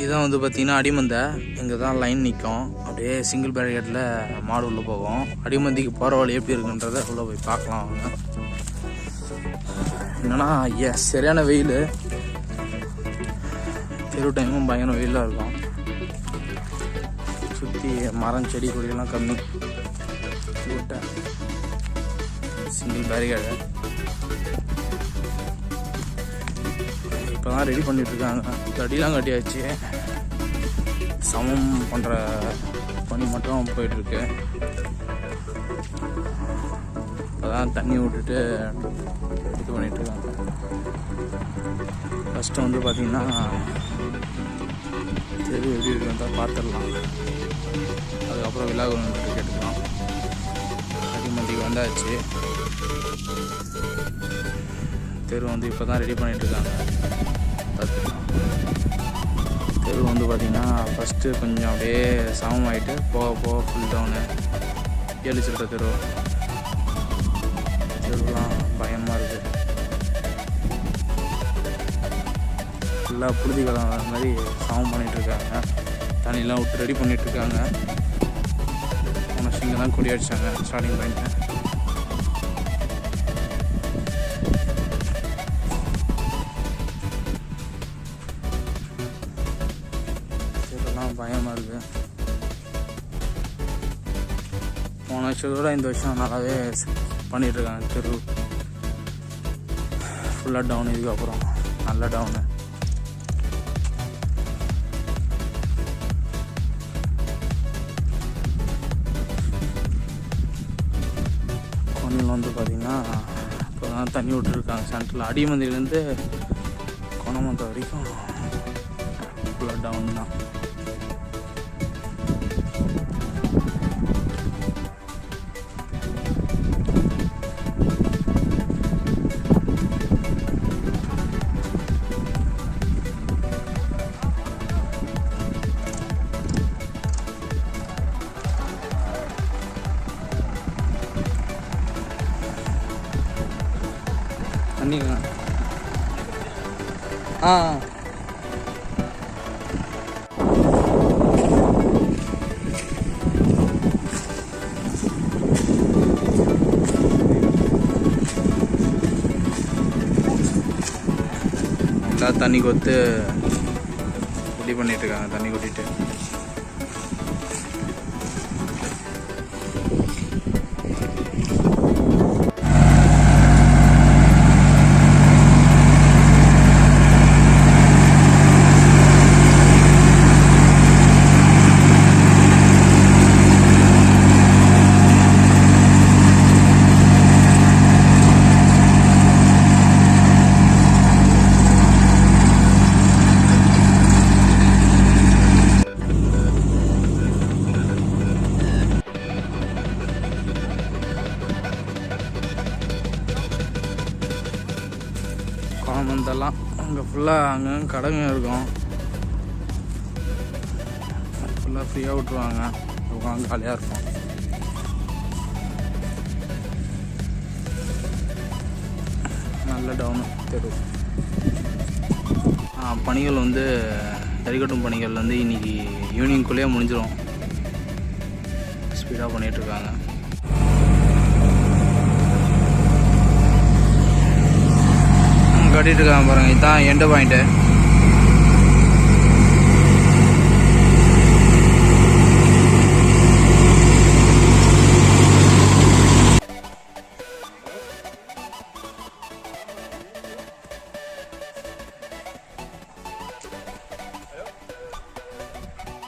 இதுதான் வந்து பார்த்திங்கன்னா அடிமந்தை. இங்கே தான் லைன் நிற்கும் அப்படியே சிங்கிள் பேரிகேட்டில் மாடு உள்ளே போகும். அடிமந்திக்கு போகிற வழி எப்படி இருக்குன்றதை உள்ளே போய் பார்க்கலாம் அவங்க என்னென்னா ஐயா சரியான வெயில். தெரு டைமும் பயங்கர வெயிலாக இருக்கும். சுற்றி மரம் செடி கொடியெல்லாம் கம்மி. சிங்கிள் பேரிகேடு இப்போ தான் ரெடி பண்ணிட்டு இருக்காங்க தடிலாம் கட்டியாச்சு. சமம் பண்ணுற பணி மட்டும் போயிட்டுருக்கு. இப்போ தான் தண்ணி விட்டுட்டு இது பண்ணிட்டு ஃபஸ்ட்டு வந்து பார்த்தீங்கன்னா தெரு எப்படி இருக்குன்னு பார்த்துடலாம் அதுக்கப்புறம் விழாக்குழு கேட்டுக்கலாம். அடிமந்திக்கு வந்தாச்சு. தெரு வந்து இப்போ தான் ரெடி பண்ணிகிட்ருக்காங்க தெரு வந்து பார்த்திங்கன்னா ஃபஸ்ட்டு கொஞ்சம் அப்படியே சமமாயிட்டு போக போக ஃபுல் டவுனு ஏழு சில்லற தெரு. தெருலாம் பயமாக இருக்குது ஃபுல்லாக புழுதி கலம் வர மாதிரி சமம் பண்ணிகிட்ருக்காங்க இருக்காங்க விட்டு ரெடி பண்ணிகிட்ருக்காங்க இருக்காங்க உனக்கு இங்கே தான் கொடி அடித்தாங்க ஸ்டார்டிங் பாயிண்ட்டு போன இந்த வருஷம் நல்லாவே பண்ணிட்டுருக்காங்க. தெரு ஃபுல்லாக டவுன் இதுக்கப்புறம். நல்ல டவுனு கொன்னில் வந்து பார்த்திங்கன்னா இப்போ தான் தண்ணி விட்டுருக்காங்க. சென்ட்ரல் அடிமந்திலேருந்து கொணமந்த வரைக்கும் ஃபுல்லாக டவுன் தான். பண்ணிக்கலாம். ஆ. தண்ணி கொத்து ரெடி பண்ணிட்டு இருக்காங்க. தண்ணி கொட்டிட்டு. குழம்பந்தெல்லாம் அங்கே ஃபுல்லாக அங்கே கடைங்க இருக்கும். ஃபுல்லாக ஃப்ரீயாக விட்ருவாங்க உட்காந்து காலியாக இருக்கும். நல்ல டவுனு தெரு. பணிகள் வந்து தறிக்கட்டும் பணிகள் வந்து இன்னைக்கு ஈவினிங்குள்ளேயே முடிஞ்சிடும் ஸ்பீடாக பண்ணிகிட்ருக்காங்க கட்டிட்டு இருக்காங்க பாருங்க. இதுதான் எண்டு பாயிண்ட்டு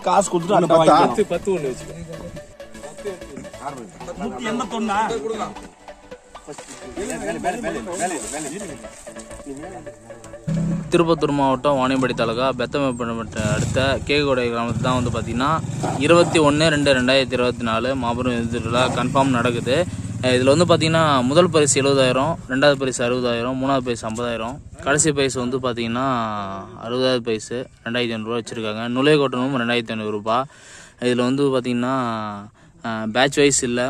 காசு கொடுத்துட்டு அட்டை வாங்கிக்கலாம். பத்து ஒன்று வச்சுக்கோ. எண்பத்தொன்னா. திருப்பத்தூர் மாவட்டம் வாணியம்பாடி தாலுகா பெத்தமப்பட்ட அடுத்த கேகோடை கிராமத்தில் தான் வந்து பார்த்திங்கன்னா இருபத்தி ஒன்று ரெண்டு ரெண்டாயிரத்தி இருபத்தி நாலு மாபெரும் திருவிழா கன்ஃபார்ம் நடக்குது. இதில் வந்து பார்த்திங்கன்னா முதல் பரிசு எழுபதாயிரம் ரெண்டாவது பரிசு அறுபதாயிரம் மூணாவது பரிசு ஐம்பதாயிரம் கடைசி பரிசு வந்து பார்த்திங்கன்னா அறுபதாவது பரிசு ரெண்டாயிரத்தி ஐநூறுரூவா வச்சுருக்காங்க. நுழைவு கட்டணமும் ரெண்டாயிரத்தி ஐநூறுரூபா இதில் வந்து பார்த்திங்கன்னா பேட்ச் வைஸ் இல்லை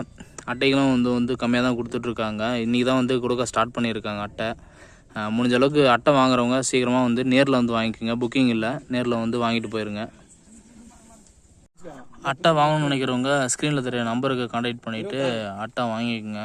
அட்டைகளும் வந்து வந்து கம்மியாக தான் கொடுத்துட்ருக்காங்க இன்றைக்கி தான் வந்து கொடுக்க ஸ்டார்ட் பண்ணியிருக்காங்க அட்டை. முடிஞ்ச அளவுக்கு அட்டை வாங்குறவங்க சீக்கிரமாக வந்து நேரில் வந்து வாங்கிக்கோங்க. புக்கிங் இல்லை நேரில் வந்து வாங்கிட்டு போயிருங்க. அட்டை வாங்கணும்னு நினைக்கிறவங்க ஸ்க்ரீனில் தெரிய நம்பருக்கு கான்டாக்ட் பண்ணிவிட்டு அட்டை வாங்கிக்கோங்க.